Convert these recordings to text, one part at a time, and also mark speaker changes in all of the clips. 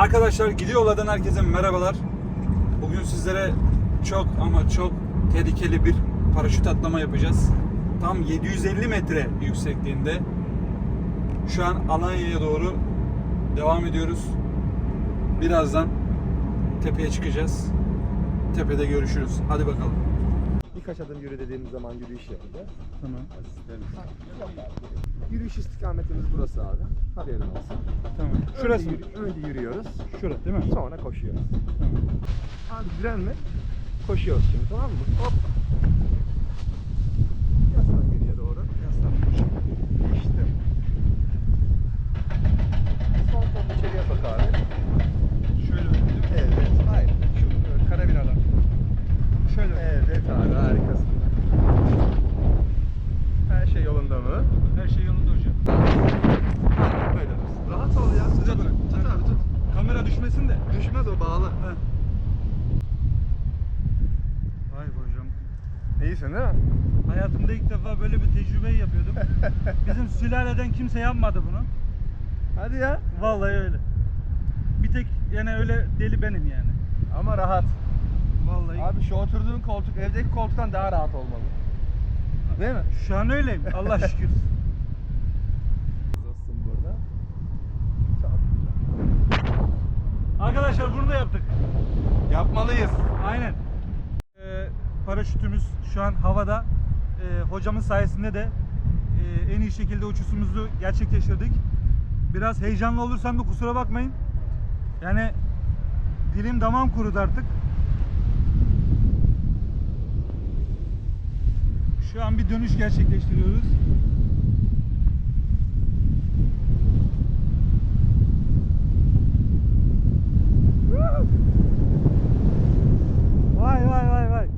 Speaker 1: Arkadaşlar Gidiyorlar'dan herkese merhabalar. Bugün sizlere çok ama çok tehlikeli bir paraşüt atlama yapacağız. Tam 750 metre yüksekliğinde. Şu an Alanya'ya doğru devam ediyoruz. Birazdan tepeye çıkacağız. Tepede görüşürüz. Hadi bakalım.
Speaker 2: Birkaç adım yürü dediğimiz zaman yürüyüş yapacağız.
Speaker 1: Tamam.
Speaker 2: Yürüyüş istikametimiz burası abi. Haberin olsun.
Speaker 1: Tamam.
Speaker 2: Önce, yürü- önce yürüyoruz.
Speaker 1: Şurası değil mi?
Speaker 2: Sonra koşuyoruz.
Speaker 1: Tamam.
Speaker 2: Abi direnme. Koşuyoruz şimdi tamam mı? Hop. Yaslan geriye doğru. Yaslan. İşte. Sol kolunu içeriye sok abi.
Speaker 1: Şöyle öpeyim.
Speaker 2: Evet. Hayır.
Speaker 1: Şu e, karabinadan. Şöyle.
Speaker 2: Evet abi harikasın. Her şey yolunda mı?
Speaker 1: Her şey yolunda hocam.
Speaker 2: Böyle. Rahat ol ya. Sıcak bırak. Tut abi tut.
Speaker 1: Kamera düşmesin de.
Speaker 2: Düşmez o bağlı.
Speaker 1: Vay be hocam.
Speaker 2: İyisin değil mi?
Speaker 3: Hayatımda ilk defa böyle bir tecrübeyi yapıyordum. Bizim sülaleden kimse yapmadı bunu.
Speaker 2: Hadi ya.
Speaker 3: Vallahi öyle. Bir tek yani öyle deli benim yani.
Speaker 2: Ama rahat.
Speaker 3: Vallahi.
Speaker 2: Abi şu oturduğun koltuk evdeki koltuktan daha rahat olmalı. Değil mi?
Speaker 3: Şu an öyleyim. Allah şükür. Arkadaşlar bunu da yaptık.
Speaker 2: Yapmalıyız.
Speaker 3: Aynen. Ee, paraşütümüz şu an havada. Ee, hocamın sayesinde de e, en iyi şekilde uçuşumuzu gerçekleştirdik. Biraz heyecanlı olursam da kusura bakmayın. Yani dilim damağım kurudu artık. Şu an bir dönüş gerçekleştiriyoruz. Vay vay vay vay.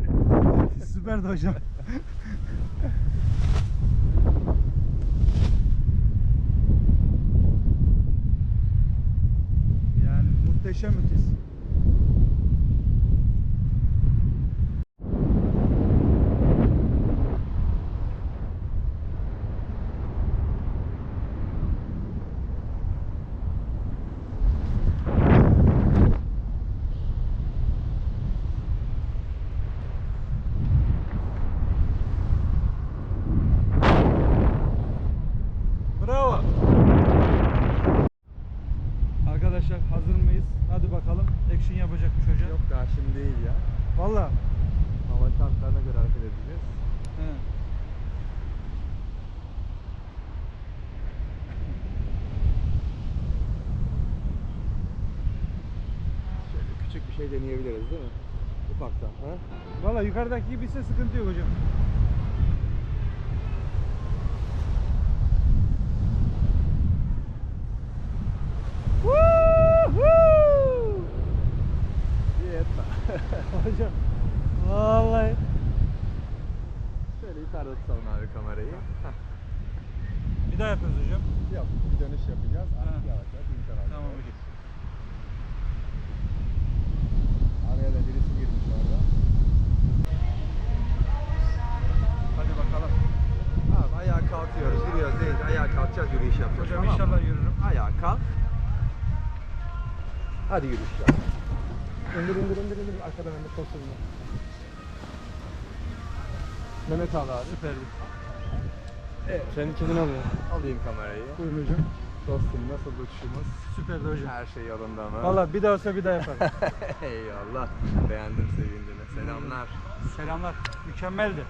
Speaker 3: Süperdi hocam. yani muhteşem ötesi. Arkadaşlar hazır mıyız? Hadi bakalım. Action yapacakmış hoca.
Speaker 2: Yok daha şimdi değil ya.
Speaker 3: Valla.
Speaker 2: Hava şartlarına göre hareket edeceğiz.
Speaker 3: He.
Speaker 2: Şöyle küçük bir şey deneyebiliriz değil mi? Ufaktan.
Speaker 3: Valla yukarıdaki gibi ise sıkıntı yok hocam. Hocam. Vallahi.
Speaker 2: Şöyle yukarıda tutalım abi kamerayı. Hah.
Speaker 3: Bir daha yapıyoruz hocam.
Speaker 2: Yap. Bir dönüş yapacağız. Artık yavaş yavaş inşallah.
Speaker 3: Tamam hocam.
Speaker 2: Araya da birisi girmiş orada.
Speaker 3: Hadi bakalım.
Speaker 2: Abi ayağa kalkıyoruz, yürüyoruz değil. Ayağa kalkacağız, yürüyüş yapacağız.
Speaker 3: Hocam
Speaker 2: tamam mı?
Speaker 3: inşallah yürürüm.
Speaker 2: Ayağa kalk. Hadi yürüyüş yap. İndir indir indir indir. Arkadan indir koşulma. Mehmet al abi.
Speaker 3: Süperdi.
Speaker 2: Evet.
Speaker 3: Senin kedini alıyorum.
Speaker 2: Alayım kamerayı.
Speaker 3: Buyurun hocam.
Speaker 2: Dostum nasıl uçuşumuz?
Speaker 3: Süperdi hocam.
Speaker 2: Her şey yolunda mı?
Speaker 3: Valla bir daha olsa bir daha yaparım.
Speaker 2: Eyvallah. Beğendim sevindim. Selamlar.
Speaker 3: Selamlar. Mükemmeldi.